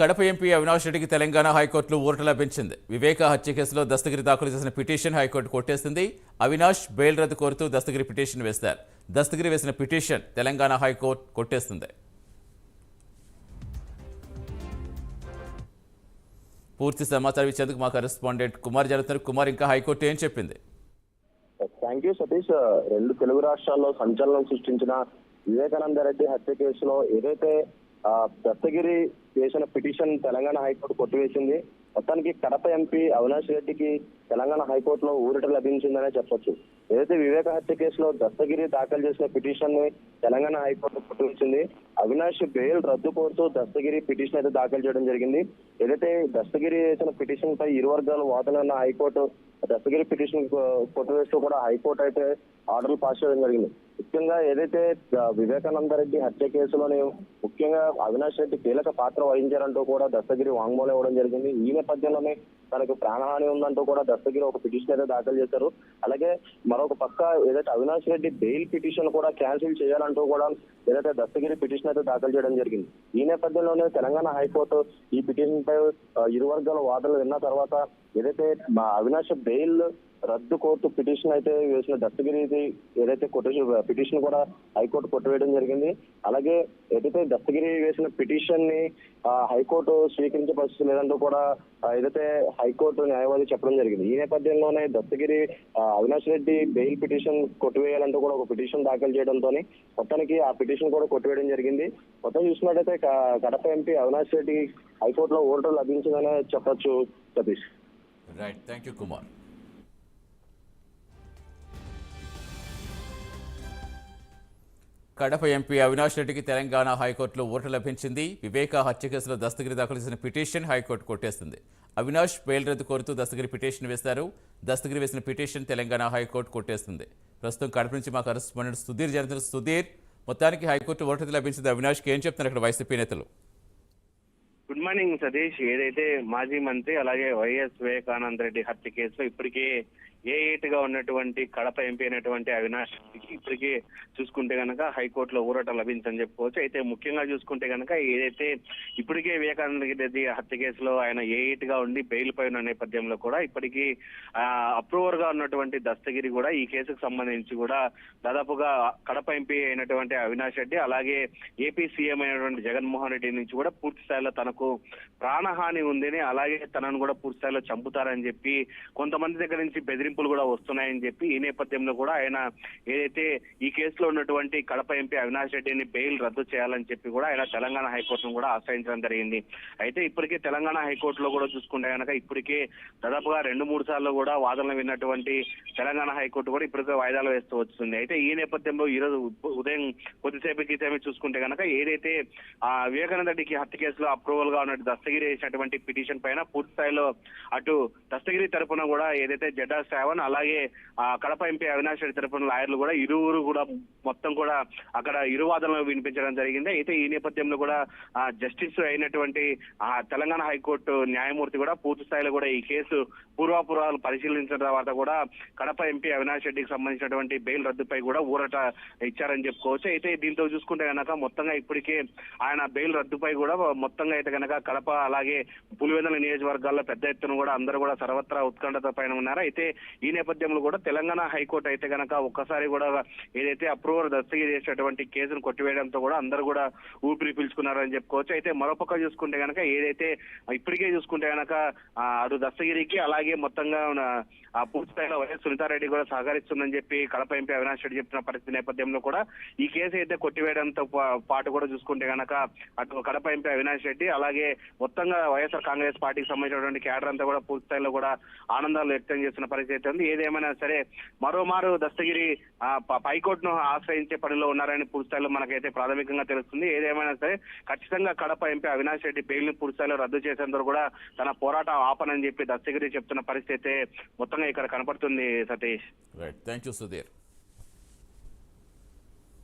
Kadapa MP Avinash రెడ్డికి తెలంగాణ హైకోర్టులో ఊరట లభించింది. వివేక హత్య కేసులో దస్తగిరి దాఖలు చేసిన పిటిషన్ హైకోర్టు కొట్టేసింది. అవినాష్ బెయిల్ రద్దు కోరుతూ దస్తగిరి పిటిషన్ వేశారు. దస్తగిరి వేసిన పిటిషన్ తెలంగాణ హైకోర్టు కొట్టేస్తుంది పూర్తి సమాచారం ఇచ్చేందుకు మా కరెస్పాండెంట్ కుమార్ జరుగుతున్నారు. కుమార్ ఇంకా హైకోర్టు ఏం చెప్పింది? Thank you Satish. రెండు తెలుగు రాష్ట్రాల్లో సంచలనం సృష్టించిన వివేకానంద రెడ్డి హత్య కేసులో ఏదైతే దత్తగిరి చేసిన పిటిషన్ తెలంగాణ హైకోర్టు కొట్టివేసింది. మొత్తానికి కడప ఎంపీ అవినాష్ రెడ్డికి తెలంగాణ హైకోర్టులో ఊరట లభించిందనే చెప్పొచ్చు. ఏదైతే వివేక హత్య కేసులో దస్తగిరి దాఖలు చేసిన పిటిషన్ని తెలంగాణ హైకోర్టు కొట్టివేసింది అవినాష్ బెయిల్ రద్దు కోరుతూ దస్తగిరి పిటిషన్ అయితే దాఖలు చేయడం జరిగింది. ఏదైతే దస్తగిరి చేసిన పిటిషన్ పై ఇరు వర్గాలు వాదనన్న హైకోర్టు దస్తగిరి పిటిషన్ కొట్టివేస్తూ కూడా హైకోర్టు అయితే ఆర్డర్లు పాస్ చేయడం జరిగింది. ముఖ్యంగా ఏదైతే వివేకానంద రెడ్డి హత్య కేసులోని ముఖ్యంగా అవినాష్ రెడ్డి కీలక పాత్ర వహించారంటూ కూడా దస్తగిరి వాంగ్మూలం ఇవ్వడం జరిగింది. ఈ నేపథ్యంలోనే తనకు ప్రాణహాని ఉందంటూ కూడా దగ్గర ఒక పిటిషన్ అయితే దాఖలు చేశారు. అలాగే మరొక పక్క ఏదైతే అవినాష్ రెడ్డి బెయిల్ పిటిషన్ కూడా క్యాన్సిల్ చేయాలంటూ కూడా ఏదైతే దస్తగిరి పిటిషన్ అయితే దాఖలు చేయడం జరిగింది. ఈ నేపథ్యంలోనే తెలంగాణ హైకోర్టు ఈ పిటిషన్ పై ఇరు వర్గాల వాదనలు విన్న తర్వాత ఏదైతే మా అవినాష్ బెయిల్ రద్దు కోర్టు పిటిషన్ అయితే వేసిన దత్తగిరిది ఏదైతే కొటేషన్ పిటిషన్ కూడా హైకోర్టు కొట్టవేయడం జరిగింది. అలాగే ఏదైతే దత్తగిరి వేసిన పిటిషన్ని హైకోర్టు స్వీకరించే పరిస్థితి లేదంటూ కూడా ఏదైతే హైకోర్టు న్యాయవాది చెప్పడం జరిగింది. ఈ నేపథ్యంలోనే దత్తగిరి అవినాష్ రెడ్డి బెయిల్ పిటిషన్ కొట్టివేయాలంటూ కూడా ఒక పిటిషన్ దాఖలు చేయడంతో మొత్తానికి ఆ పిటిషన్ కూడా కొట్టివేయడం జరిగింది. మొత్తం చూసినట్టయితే కడప ఎంపీ అవినాష్ రెడ్డి హైకోర్టులో ఓటర్ లభించిందనే చెప్పొచ్చు Satish. Right thank you Kumar Kadapa MP Avinash రెడ్డికి తెలంగాణ హైకోర్టులో ఓటు లభించింది. వివేక హత్య కేసులో దస్తగిరి దాఖలు చేసిన పిటిషన్ హైకోర్టు కొట్టేస్తుంది అవినాష్ బెయిల్ రద్దు కోరుతూ దస్తగిరి పిటిషన్ వేశారు. దస్తగిరి వేసిన పిటిషన్ తెలంగాణ హైకోర్టు కొట్టేస్తుంది ప్రస్తుతం కడప నుంచి మా కరెస్పాండెంట్ సుధీర్ జరుగుతున్న సుధీర్ మొత్తానికి హైకోర్టు ఓటు లభించింది. అవినాష్కి ఏం చెప్తున్నారు అక్కడ వైసీపీ నేతలు? Good morning Satish. ఏదైతే మాజీ మంత్రి అలాగే వైఎస్ వివేకానంద రెడ్డి హత్య కేసులో ఇప్పటికే ఏ గా ఉన్నటువంటి కడప ఎంపీ అయినటువంటి అవినాష్ రెడ్డికి చూసుకుంటే కనుక హైకోర్టులో ఊరట లభించని చెప్పుకోవచ్చు. అయితే ముఖ్యంగా చూసుకుంటే కనుక ఏదైతే ఇప్పటికే వివేకానంద రెడ్డి హత్య కేసులో ఆయన ఏ గా ఉండి బెయిల్ పై ఉన్న నేపథ్యంలో కూడా ఇప్పటికీ అప్రూవర్గా ఉన్నటువంటి దస్తగిరి కూడా ఈ కేసుకు సంబంధించి కూడా దాదాపుగా కడప ఎంపీ అయినటువంటి అవినాష్ రెడ్డి అలాగే ఏపీ సీఎం అయినటువంటి జగన్మోహన్ రెడ్డి నుంచి కూడా పూర్తి స్థాయిలో తనకు ప్రాణహాని ఉందని అలాగే తనను కూడా పూర్తి స్థాయిలో చంపుతారని చెప్పి కొంతమంది దగ్గర నుంచి బెదిరింపులు కూడా వస్తున్నాయని చెప్పి ఈ నేపథ్యంలో కూడా ఆయన ఏదైతే ఈ కేసులో ఉన్నటువంటి కడప ఎంపీ అవినాష్ రెడ్డిని బెయిల్ రద్దు చేయాలని చెప్పి కూడా ఆయన తెలంగాణ హైకోర్టును కూడా ఆశ్రయించడం జరిగింది. అయితే ఇప్పటికే తెలంగాణ హైకోర్టులో కూడా చూసుకుంటే కనుక ఇప్పటికే దాదాపుగా రెండు మూడు సార్లు కూడా వాదనలు విన్నటువంటి తెలంగాణ హైకోర్టు కూడా ఇప్పటికే వాయిదాలు వేస్తూ వస్తుంది అయితే ఈ నేపథ్యంలో ఈ రోజు ఉదయం కొద్దిసేపు క్రితమే చూసుకుంటే కనుక ఏదైతే ఆ వివేకానంద రెడ్డికి హత్య కేసులో అప్రూవల్గా ఉన్నట్టు దస్తగిరి వేసినటువంటి పిటిషన్ పైన పూర్తి స్థాయిలో అటు దస్తగిరి తరపున కూడా ఏదైతే జడ్డా శ్రావణ్ అలాగే ఆ కడప ఎంపీ అవినాష్ రెడ్డి తరపున లాయర్లు కూడా ఇరువురు కూడా మొత్తం కూడా అక్కడ ఇరు వాదనలు వినిపించడం జరిగింది. అయితే ఈ నేపథ్యంలో కూడా జస్టిస్ అయినటువంటి ఆ తెలంగాణ హైకోర్టు న్యాయమూర్తి కూడా పూర్తి స్థాయిలో కూడా ఈ కేసు పూర్వాపురాలు పరిశీలించిన తర్వాత కూడా కడప ఎంపీ అవినాష్ రెడ్డికి సంబంధించినటువంటి బెయిల్ రద్దుపై కూడా ఊరట ఇచ్చారని చెప్పుకోవచ్చు. అయితే దీంతో చూసుకుంటే కనుక మొత్తంగా ఇప్పటికే ఆయన బెయిల్ రద్దుపై కూడా మొత్తంగా అయితే కనుక కడప అలాగే పులివెందుల నియోజకవర్గాల్లో పెద్ద ఎత్తున కూడా అందరూ కూడా సర్వత్రా ఉత్కంఠత పైన ఉన్నారు. అయితే ఈ నేపథ్యంలో కూడా తెలంగాణ హైకోర్టు అయితే కనుక ఒక్కసారి కూడా ఏదైతే అప్రూవర్ దస్తగిరి చేసినటువంటి కేసును కొట్టివేయడంతో కూడా అందరూ కూడా ఊపిరి పీల్చుకున్నారని చెప్పుకోవచ్చు. అయితే మరోపక్క చూసుకుంటే కనుక ఏదైతే ఇప్పటికే చూసుకుంటే కనుక అటు దస్తగిరికి అలాగే మొత్తంగా ఉన్న పూర్తి స్థాయిలో వైఎస్ సునీతారెడ్డి కూడా సహకరిస్తుందని చెప్పి కడప ఎంపీ అవినాష్ రెడ్డి చెప్తున్న పరిస్థితి నేపథ్యంలో కూడా ఈ కేసు అయితే కొట్టివేయడంతో పా- పాటు కూడా చూసుకుంటే కనుక అటు కడప ఎంపీ అవినాష్ రెడ్డి అలాగే మొత్తంగా వైఎస్ఆర్ కాంగ్రెస్ పార్టీకి సంబంధించినటువంటి కేడర్ అంతా కూడా పూర్తి స్థాయిలో కూడా ఆనందాలు వ్యక్తం చేస్తున్న పరిస్థితి అయితే ఉంది. ఏదేమైనా సరే మరోమారు దస్తగిరి ప- పైకోర్టును ఆశ్రయించే పనిలో ఉన్నారని పూర్తి స్థాయిలో మనకైతే ప్రాథమికంగా తెలుస్తుంది. ఏదేమైనా సరే ఖచ్చితంగా కడప ఎంపీ అవినాష్ రెడ్డి బెయిల్ని రద్దు చేసేందుకు కూడా తన పోరాటం ఆపనని చెప్పి దస్తగిరి చెప్తున్న పరిస్థితి మొత్తంగా ఇక్కడ కనపడుతుంది Satish. Right thank you Sudheer